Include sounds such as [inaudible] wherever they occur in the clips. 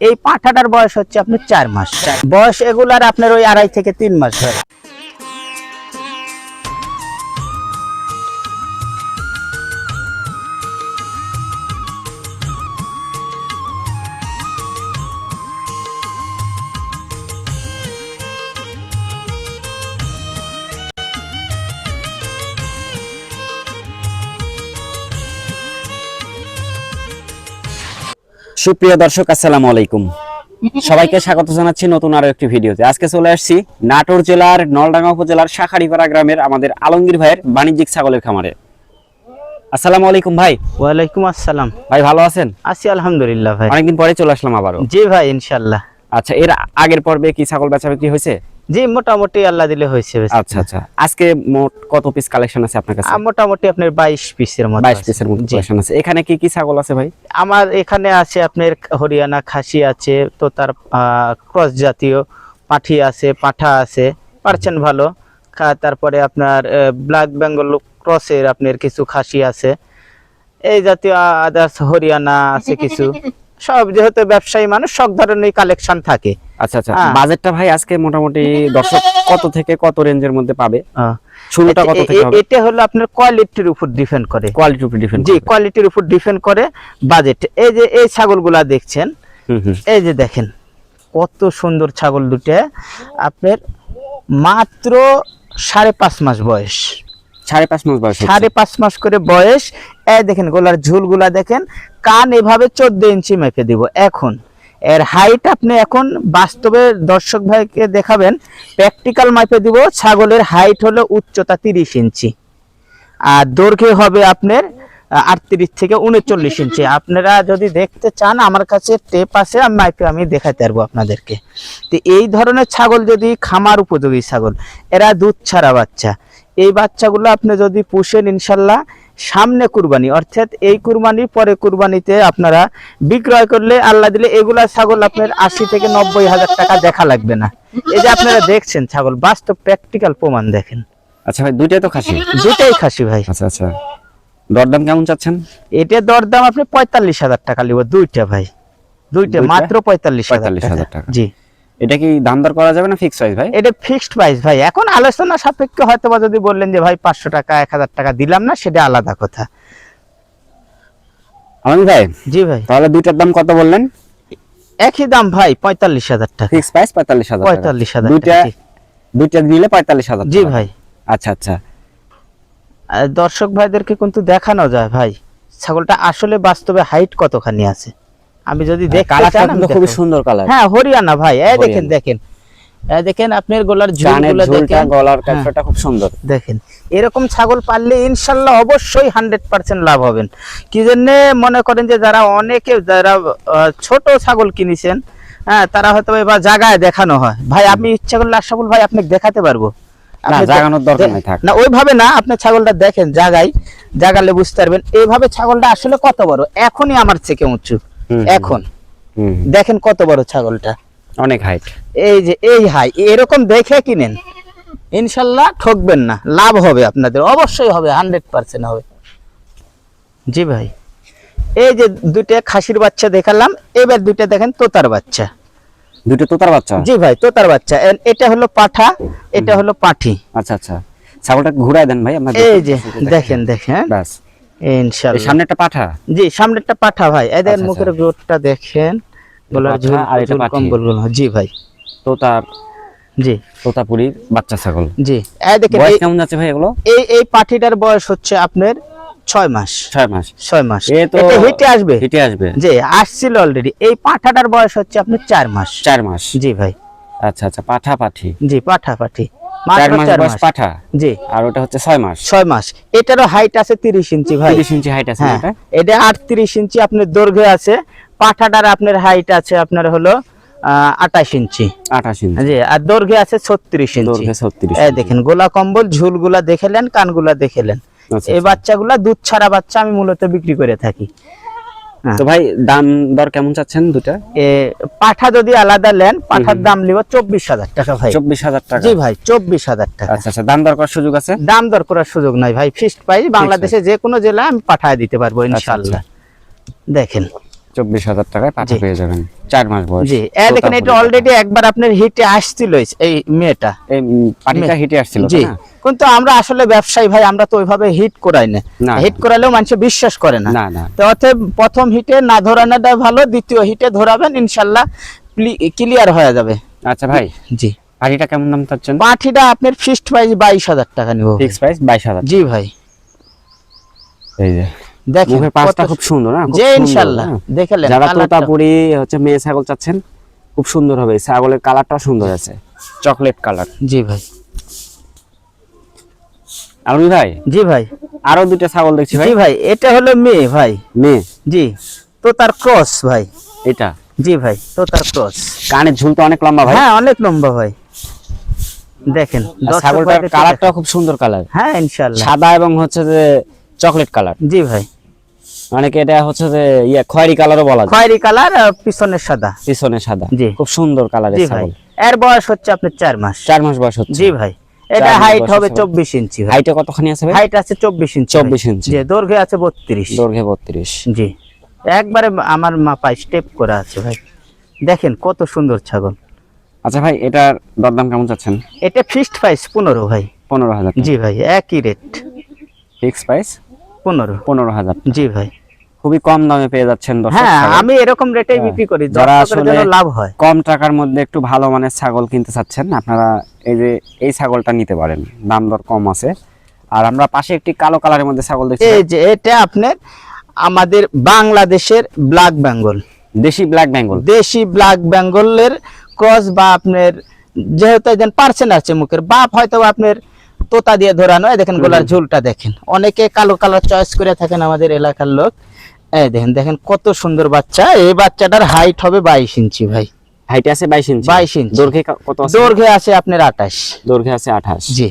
এই পাঁঠাটার বয়স হচ্ছে আপনার চার মাস। বয়স এগুলার আপনার ওই আড়াই থেকে তিন মাস ধরে সুপ্রিয় দর্শক আসসালামু আলাইকুম। সবাইকে স্বাগত জানাচ্ছি নতুন আরও একটি ভিডিওতে। আজকে চলে আসছি নাটোর জেলার নলডাঙ্গা উপজেলার শাখারিপাড়া গ্রামের আমাদের আলমগীর ভাইয়ের বাণিজ্যিক ছাগলের খামারে। আসসালামু আলাইকুম ভাই। ওয়ালাইকুম আসসালাম। ভাই ভালো আছেন? আছি আলহামদুলিল্লাহ ভাই। অনেকদিন পরে চলে আসলাম আবারও। জি ভাই ইনশাল্লাহ। আচ্ছা এর আগের পর্বে কি ছাগল বেচা বিক্রি হয়েছে? জি মোটামুটি আল্লাহ দিলে হয়েছে আচ্ছা আচ্ছা। আজকে মোট কত পিস কালেকশন আছে আপনার কাছে? মোটামুটি আপনার বাইশ পিসের মতো বাইশ আছে। পিসের মতো কালেকশন আছে। এখানে কি কি ছাগল আছে ভাই? আমার এখানে আছে আপনার হরিয়ানা খাসি আছে তো তার ক্রস জাতীয় পাঠি আছে পাঠা আছে পারছেন ভালো। তারপরে আপনার ব্ল্যাক বেঙ্গল ক্রসের আপনার কিছু খাসি আছে। এই জাতীয় আদার্স হরিয়ানা আছে কিছু। [laughs] সব যেহেতু ব্যবসায়ী মানুষ সব ধরনের কালেকশন থাকে। আচ্ছা আচ্ছা। হ্যাঁ। বাজেটটা ভাই আজকে মোটামুটি দর্শক কত থেকে কত রেঞ্জের মধ্যে পাবে? শুরুটা কত থেকে হবে? এটা হলো আপনার কোয়ালিটির উপর ডিপেন্ড করে। কোয়ালিটির উপর ডিপেন্ড জি কোয়ালিটির উপর ডিপেন্ড করে বাজেট এই যে এই ছাগলগুলা দেখছেন এই যে দেখেন কত সুন্দর ছাগল দুটো। আপনার মাত্র সাড়ে পাঁচ মাস বয়স। সাড়ে পাঁচ মাস বয়স সাড়ে পাঁচ মাস করে বয়স। এই দেখেন গোলার ঝুলগুলা দেখেন কান এভাবে চোদ্দ ইঞ্চি মেপে দিব। এখন এর হাইট আপনি এখন বাস্তবে দর্শক ভাইকে দেখাবেন প্র্যাকটিক্যাল মাপে দিব, ছাগলের হাইট হলো উচ্চতা তিরিশ ইঞ্চি। আর দৈর্ঘ্য হবে আপনার আটত্রিশ থেকে উনচল্লিশ ইঞ্চি। আপনারা যদি দেখতে চান, আমার কাছে টেপ আছে, আমি মাইপে আমি দেখাতে পারব আপনাদেরকে। তো এই ধরনের ছাগল যদি খামার উপযোগী ছাগল, এরা দুধ ছাড়া বাচ্চা। এই বাচ্চাগুলো আপনি যদি পুষেন, ইনশাল্লাহ সামনে কুরবানি অর্থাৎ এই কুরবানি পরে কুরবানিতে আপনারা বিক্রয় করলে আল্লাহ দিলে এগুলা ছাগল আপনার আশি থেকে নব্বই হাজার টাকা দেখা লাগবে না। এই যে আপনারা দেখছেন ছাগল বাস্তব প্র্যাকটিক্যাল প্রমাণ দেখেন। আচ্ছা ভাই দুইটাই তো খাসি? দুইটাই খাসি ভাই। আচ্ছা আচ্ছা। দরদাম কেমন চাচ্ছেন? এটা দরদাম আপনি পঁয়তাল্লিশ হাজার টাকা লিব দুইটা ভাই। দুইটা? মাত্র পঁয়তাল্লিশ হাজার 45,000 টাকা। টাকা। জি। এটা কি দাম দর করা যাবে না ফিক্স প্রাইস ভাই? এটা ফিক্সড প্রাইস ভাই। এখন আলোচনা সাপেক্ষে হয়তো বা যদি বললেন যে ভাই পাঁচশো টাকা এক হাজার টাকা দিলাম না সেটা আলাদা কথা। আমি ভাই জি ভাই। তাহলে দুইটার দাম কত বললেন? একই দাম ভাই পঁয়তাল্লিশ হাজার টাকা। ফিক্স প্রাইস পঁয়তাল্লিশ হাজার পঁয়তাল্লিশ হাজার দুইটা দুইটা নিলে পঁয়তাল্লিশ হাজার জি ভাই। আচ্ছা আচ্ছা। দর্শক ভাইদেরকে কিন্তু দেখানো যায় ভাই। ছাগলটা আসলে বাস্তবে হাইট কতখানি আছে? আমি যদি দেখতে চান আমি খুবই সুন্দর কালার হ্যাঁ হরিয়ানা ভাই এই দেখেন দেখেন। দেখেন আপনার গোলার ঝুলগুলো দেখেন। গলার হ্যাঁ। খুব সুন্দর। দেখেন এরকম ছাগল পাললে ইনশাল্লাহ অবশ্যই হান্ড্রেড পার্সেন্ট লাভ হবেন। কি জন্য? মনে করেন যে যারা অনেকে যারা ছোট ছাগল কিনেছেন হ্যাঁ তারা হয়তো এবার জায়গায় দেখানো হয়। ভাই আমি ইচ্ছা করলে আশাফুল ভাই আপনাকে দেখাতে পারব। না ওইভাবে না আপনি ছাগলটা দেখেন জাগাই জাগালে বুঝতে পারবেন। এইভাবে ছাগলটা আসলে কত বড়? এখনই আমার থেকে উঁচু। এখন। দেখেন কত বড় ছাগলটা। অনেক হাইট এই যে এই হাই এরকম দেখে কিনেন। ইনশাল্লাহ ঠকবেন না লাভ হবে আপনাদের অবশ্যই হবে হান্ড্রেড পার্সেন্ট হবে। জি ভাই এই যে দুইটা খাসির বাচ্চা দেখালাম এবার দুইটা দেখেন তোতার বাচ্চা। দুটো তোতার বাচ্চা? জি ভাই তোতার বাচ্চা। এটা হলো পাঠা এটা হলো পাঠি। আচ্ছা আচ্ছা। ছাগলটা ঘুরাই দেন ভাই এই যে দেখেন দেখেন। ব্যাস। এই ইনশাল্লাহ। সামনে একটা পাঠা? জি সামনেরটা পাঠা ভাই। এদের আচ্ছা, মুখের আচ্ছা। গ্রোথটা দেখেন। গলার ঝুল আর এটা। কম্বলগুলো জি ভাই। তোতার জি। তোতাপুরির বাচ্চা ছাগল। জি। এই দেখেন বয়স কেমন যাচ্ছে ভাই এগুলো? এই এই পাঠিটার বয়স হচ্ছে আপনার ছয় মাস। ছয় মাস। ছয় মাস। এ তো হিটে আসবে। হিটে আসবে। যে আসছিল অলরেডি এই পাঠাটার বয়স হচ্ছে আপনার চার মাস। চার মাস। জি ভাই। আচ্ছা আচ্ছা পাঠা পাঠি জি পাঠা পাঠি চার মাস বয়স পাঠা। জি। আর ওটা হচ্ছে ছয় মাস। ছয় মাস। এটারও হাইট আছে তিরিশ ইঞ্চি ভাই। তিরিশ ইঞ্চি হাইট আছে হ্যাঁ। এটা এটা আটত্রিশ ইঞ্চি আপনার দৈর্ঘ্য আছে। পাঠাটার আপনার হাইট আছে আপনার হলো আঠাশ ইঞ্চি। আঠাশ ইঞ্চি। জি আর দৈর্ঘ্য আছে ছত্রিশ ইঞ্চি। ছত্রিশ দেখেন গোলা কম্বল ঝুলগুলা দেখেলেন কানগুলা দেখেলেন আচ্ছা, এই বাচ্চাগুলা দুধ ছাড়া বাচ্চা আমি মূলত বিক্রি করে থাকি। তো ভাই দাম দর কেমন চাচ্ছেন দুটা এ, পাঠা যদি আলাদা নেন পাঠার দাম নিব চব্বিশ হাজার টাকা ভাই। চব্বিশ হাজার টাকা। জি ভাই চব্বিশ হাজার টাকা। আচ্ছা আচ্ছা দাম দর করার সুযোগ আছে? দাম দর করার সুযোগ নাই ভাই ফিস্ট পাই বাংলাদেশে যে কোনো জেলায় আমি পাঠায় দিতে পারব ইনশাল্লাহ দেখেন চব্বিশ হাজার টাকায় পাঠা পেয়ে যাবেন। চার মাস বয়স। জি। দেখেন এটা অলরেডি একবার আপনার হিটে আসছিল এই মেয়েটা। এই পাটিটা হিটে আসছিল জি। কিন্তু আমরা আসলে ব্যবসায়ী ভাই আমরা তো ওইভাবে হিট করাই না। হিট। করালেও মানুষ বিশ্বাস করে না। তো অতএব প্রথম হিটে না ধরানোটা ভালো দ্বিতীয় হিটে ধরাবেন ইনশাল্লাহ ক্লিয়ার হয়ে যাবে। আচ্ছা ভাই জি। পাটিটা কেমন দাম চাচ্ছেন? পাঠিটা আপনার ফিক্সড প্রাইস বাইশ হাজার টাকা নিব। ফিক্স প্রাইস বাইশ হাজার জি ভাই। এই যে। দেখেন পাঁচটা খুব সুন্দর না যে সুন্দর, ইনশাল্লাহ হ্যাঁ। যারা কালারটা। তোতাপুরি হচ্ছে মেয়ে ছাগল চাচ্ছেন খুব সুন্দর হবে। ছাগলের কালারটা সুন্দর আছে। Chocolate colour. জি ভাই। আলমি ভাই? জি ভাই। আরও দুইটা ছাগল দেখছি ভাই। জি ভাই এটা হলো মেয়ে ভাই। মেয়ে? জি। তো তার ক্রস ভাই। এটা? জি ভাই তো তার ক্রস। কানের ঝুলটা অনেক লম্বা ভাই। হ্যাঁ অনেক লম্বা ভাই। দেখেন ছাগলটার কালারটা খুব সুন্দর কালার। হ্যাঁ ইনশাল্লাহ। সাদা এবং হচ্ছে যে চকলেট কালার। জি ভাই। অনেকে এটা হচ্ছে যে ইয়ে খয়েরি কালারও বলা যায়। খয়েরি কালার পিছনের সাদা। পিছনে সাদা। জি। খুব সুন্দর কালারের জি ভাই। ছাগল এর বয়স হচ্ছে আপনার চার মাস। চার মাস বয়স হচ্ছে। জি ভাই। এটা হাইট হবে আছে। চব্বিশ ইঞ্চি ভাই। হাইটে কতখানি আছে ভাই? হাইট আছে চব্বিশ ইঞ্চি 24 ইঞ্চি। জি দৈর্ঘ্য আছে বত্রিশ। দৈর্ঘ্যে বত্রিশ। জি। একবারে আমার মাপায় স্টেপ করা আছে ভাই। দেখেন কত সুন্দর ছাগল। আচ্ছা ভাই এটার দরদাম কেমন চাচ্ছেন? এটা ফিক্সড প্রাইস পনেরো ভাই। পনেরো হাজার জি ভাই একই রেট ফিক্সড প্রাইস পনেরো। পনেরো হাজার জি ভাই। খুবই কম দামে পেয়ে যাচ্ছেন হ্যাঁ। আমি এরকম রেটেই বিক্রি করি যারা আসলে- লাভ হয়। কম টাকার মধ্যে একটু ভালো মানের ছাগল কিনতে চাচ্ছেন আপনারা এই যে এই ছাগলটা নিতে পারেন। দাম দর কম আছে। আর আমরা পাশে একটি কালো কালারের মধ্যে ছাগল দেখছি এই যে এটা আপনার আমাদের বাংলাদেশের ব্ল্যাক বেঙ্গল। দেশি ব্ল্যাক বেঙ্গল। দেশি ব্ল্যাক বেঙ্গলের ক্রস বা আপনার যেহেতু একজন পার্সেন্ট আছে মুখের বাপ হয়তো আপনার তোতা দিয়ে ধরানো। দেখেন গোলার ঝুলটা দেখেন। অনেকে কালো কালার চয়েস করে থাকেন আমাদের এলাকার লোক। এই দেখেন দেখেন কত সুন্দর বাচ্চা। এই বাচ্চাটার হাইট হবে বাইশ ইঞ্চি ভাই। হাইটে আছে বাইশ ইঞ্চি। 22 ইঞ্চি। দৈর্ঘ্যে কত আছে? দৈর্ঘ্যে আছে আপনার আঠাশ। দৈর্ঘ্যে আছে আঠাশ। জি।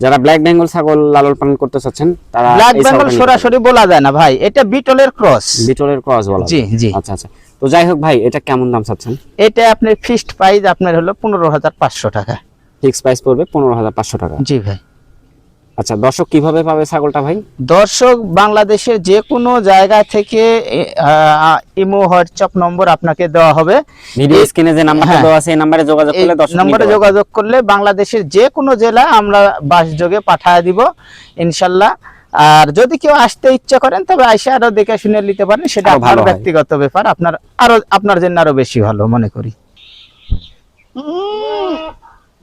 যারা ব্ল্যাক বেঙ্গল ছাগল লালন পালন করতে চাচ্ছেন তারা ব্ল্যাক বেঙ্গল সরাসরি বলা যায় না ভাই। এটা বিটলের ক্রস বিটলের ক্রস বলা জি, জি। আচ্ছা আচ্ছা। তো যাই হোক ভাই এটা কেমন দাম চাচ্ছেন? এটা আপনার ফিক্সড প্রাইস আপনার হলো পনেরো হাজার পাঁচশো টাকা। ফিক্স প্রাইস পড়বে পনেরো হাজার পাঁচশো টাকা। জি ভাই। আচ্ছা দর্শক কীভাবে পাবে ছাগলটা ভাই? দর্শক বাংলাদেশের যে কোনো জায়গা থেকে আহ, ইমো হোয়াটসঅ্যাপ নম্বর আপনাকে দেওয়া হবে। ভিডিও স্ক্রিনে যে নাম্বারটা হ্যাঁ। দেওয়া আছে এই নাম্বারে যোগাযোগ করলে দর্শক নম্বরে যোগাযোগ করলে বাংলাদেশের যে কোনো জেলা আমরা বাসযোগে পাঠায় দিব ইনশাল্লাহ। আর যদি কেউ আসতে ইচ্ছা করেন তবে আইসা আরও দেখে শুনে নিতে পারেন সেটা আপনার ভালো ব্যক্তিগত ব্যাপার। আপনার আরও আপনার জন্য আরও বেশি ভালো মনে করি।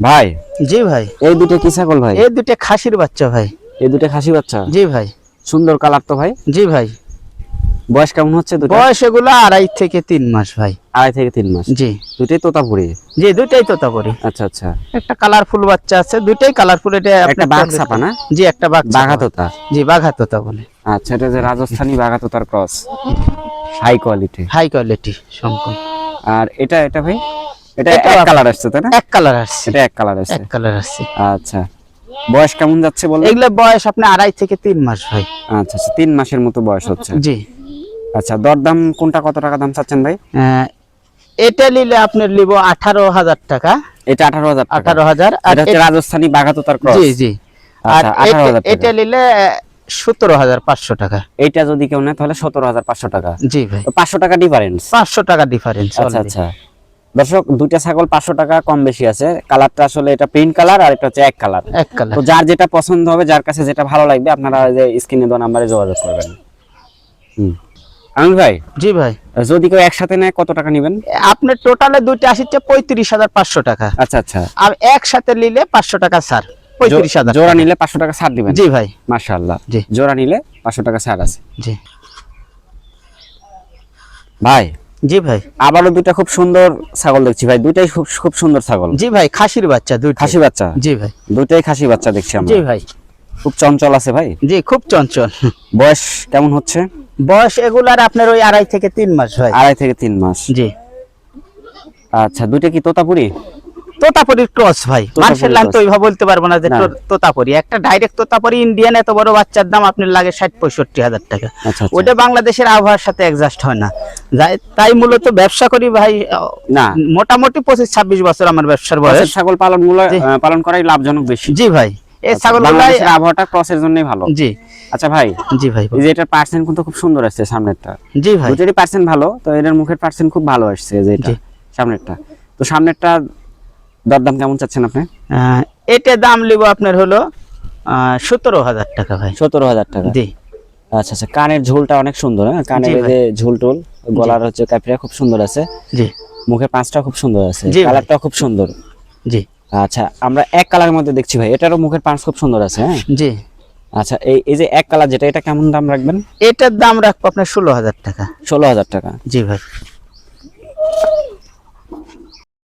ভাই? জি ভাই। এই দুটো কি ছাগল ভাই? এই দুটো খাসির বাচ্চা ভাই। এই দুটো খাসি বাচ্চা? জি ভাই। সুন্দর কালার তো ভাই? জি ভাই। বয়স কেমন হচ্ছে দুটো? বয়স এগুলো আড়াই থেকে তিন মাস ভাই। আড়াই থেকে তিন মাস? জি। দুটোই তোতাপুরি? জি দুইটাই তোতাপুরি। আচ্ছা আচ্ছা। একটা কালারফুল বাচ্চা আছে দুটোই কালারফুল এটা একটা বাঘ ছাপা না? জি একটা বাঘ বাঘা তোতা? জি বাঘা তোতা বলে। আচ্ছা এটা যে রাজস্থানী বাঘা তোতার cross high quality high quality সম্পূর্ণ। আর এটা এটা ভাই? এটা এক কালার আসছে তাই না? এক কালার আসছে। এটা এক কালার আসছে। এক কালার আসছে। আচ্ছা। বয়স কেমন যাচ্ছে বলবেন এগুলো বয়স আপনি আড়াই থেকে তিন মাস ভাই। আচ্ছা আচ্ছা তিন মাসের মতো বয়স হচ্ছে। জি। আচ্ছা দরদাম কোনটা কত টাকা দাম চাচ্ছেন ভাই? এটা নিলে আপনার নিব আঠারো হাজার টাকা। এটা আঠারো হাজার আঠারো হাজার আর এটা হচ্ছে রাজস্থানী বাঘা তোতার ক্রস। জি জি। আর আচ্ছা, 18,000 এটা- এটা নিলে সতেরো হাজার পাঁচশো টাকা। এইটা যদি কেউ নেয় তাহলে সতেরো হাজার পাঁচশো টাকা। জি ভাই। পাঁচশো টাকা ডিফারেন্স পাঁচশো টাকা ডিফারেন্স আচ্ছা আচ্ছা। দর্শক দুইটা ছাগল পাঁচশো টাকা কম বেশি আছে। কালারটা আসলে এটা প্রিন্ট কালার আর এটা হচ্ছে এক কালার। এক কালার। তো যার যেটা পছন্দ হবে যার কাছে যেটা ভালো লাগবে আপনারা যে স্ক্রিনে দেওয়া নাম্বারে যোগাযোগ করবেন। হুম। আমির ভাই জি ভাই। যদি কেউ একসাথে নেয় কত টাকা নেবেন? আপনার টোটালে দুইটা আসছে পঁয়ত্রিশ হাজার পাঁচশো টাকা। আচ্ছা আচ্ছা। আর একসাথে নিলে পাঁচশো টাকা স্যার পঁয়ত্রিশ হাজার জোড়া নিলে পাঁচশো টাকা ছাড় দিবেন? জি ভাই। মাশাআল্লাহ। জি। জোড়া নিলে পাঁচশো টাকা ছাড় আছে। জি। ভাই জি ভাই। আবারও দুটা খুব সুন্দর ছাগল দেখছি ভাই। দুটাই খুব খুব সুন্দর ছাগল। জি ভাই খাসির বাচ্চা দুই খাসি বাচ্চা? জি ভাই। দুটাই খাসি বাচ্চা দেখছি আমরা। জি ভাই। খুব চঞ্চল আছে ভাই? জি খুব চঞ্চল। বয়স কেমন হচ্ছে? বয়স এগুলার আপনার ওই আড়াই থেকে তিন মাস ভাই আড়াই থেকে তিন মাস। জি। আচ্ছা দুইটা কি তোতাপুরি? তোতাপুরির ক্রস ভাই। মানুষের নাম তো ওইভাবে বলতে পারব না যে তোতাপুরি। একটা ডাইরেক্ট তোতাপুরি ইন্ডিয়ান এত বড় বাচ্চার দাম আপনার লাগে ষাট পঁয়ষট্টি হাজার টাকা। আচ্ছা আচ্ছা। ওইটা বাংলাদেশের আবহাওয়ার সাথে অ্যাডজাস্ট হয় না। তাই মূলত ব্যবসা করি ভাই না। মোটামুটি পঁচিশ ছাব্বিশ বছর আমার ব্যবসার বয়স। ছাগল পালন পালন করাই লাভজনক বেশি। জি ভাই। এই ছাগলগুলাই আবহাওয়াটা ক্রসের জন্যই ভালো। জি। আচ্ছা ভাই জি ভাই। এই যে এটার পার্সেন্ট কিন্তু খুব সুন্দর আসছে সামনেরটা। জি ভাই। দুটোরই পার্সেন্ট ভালো তো এটার মুখের পার্সেন্ট খুব ভালো আসছে যে এটা সামনেরটা। তো সামনেরটা দরদাম কেমন চাচ্ছেন আপনি? এটা দাম লিব আপনার হলো সতেরো হাজার টাকা ভাই। সতেরো হাজার টাকা? জি। আচ্ছা আচ্ছা কানের ঝোলটা অনেক সুন্দর হ্যাঁ? কানের যে ঝোল টোল গলার হচ্ছে কাপড়া খুব সুন্দর আছে। জি। মুখের পাঁচটা খুব সুন্দর আছে কালারটা খুব সুন্দর। জি। আচ্ছা আমরা এক কালারের মধ্যে দেখছি ভাই এটারও মুখের পাঁচ খুব সুন্দর আছে হ্যাঁ? জি। আচ্ছা এই এই যে এক কালার যেটা এটা কেমন দাম রাখবেন? এটার দাম রাখব আপনার ষোলো হাজার টাকা। ষোলো হাজার টাকা। জি ভাই।